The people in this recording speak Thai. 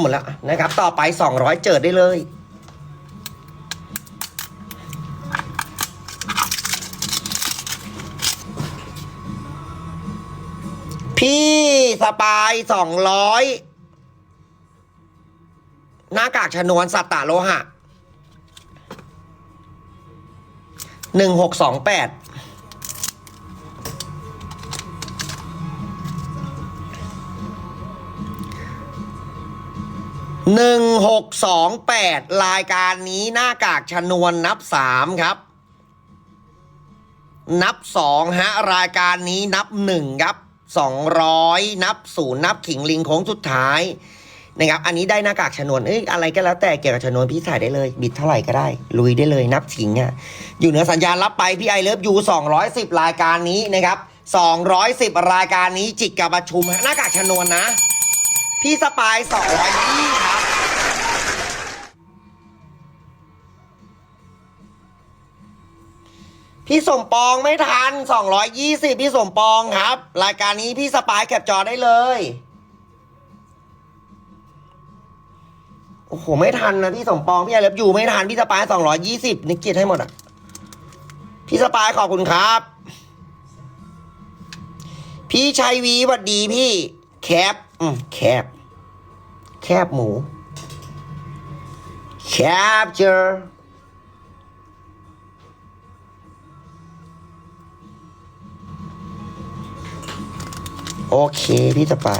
หมดแล้วนะครับ ต่อไป 200 เจิดได้เลยพี่สปายสองร้อยหน้ากากชนวนสัตตาโลหะหนึ่งหกสองแปด 1628 รายการนี้หน้ากากชนวนนับ 3 ครับ นับ 2 ฮะ รายการนี้นับ 1 ครับ 200 นับ 0 นับขิงลิงโค้งสุดท้ายนะครับอันนี้ได้หน้ากากชนวนเอ้ยอะไรก็แล้วแต่เกี่ยวกับชนวนพี่ถ่ายได้เลย บิดเท่าไหร่ก็ได้ ลุยได้เลยนับถิงอะ่ะอยู่เหนือสัญญาณรับไปพี่ไอเลิฟยู210 รายการนี้นะครับ 210 รายการนี้จิกกับประชุมหน้ากากชนวนนะ พี่สปาย220 พี่สมปองไม่ทัน 220 พี่สมปองครับ รายการนี้พี่สปายแคปจอได้เลย โอ้โห ไม่ทันนะพี่สมปองพี่ไอเล็บอยู่ไม่ทัน พี่สปาย220นิกเกิตให้หมดอะ พี่สปายขอบคุณครับ พี่ชัยวีหวัดดีพี่ แคป อืมแคป แคบหมูแโอเคพี่จะไป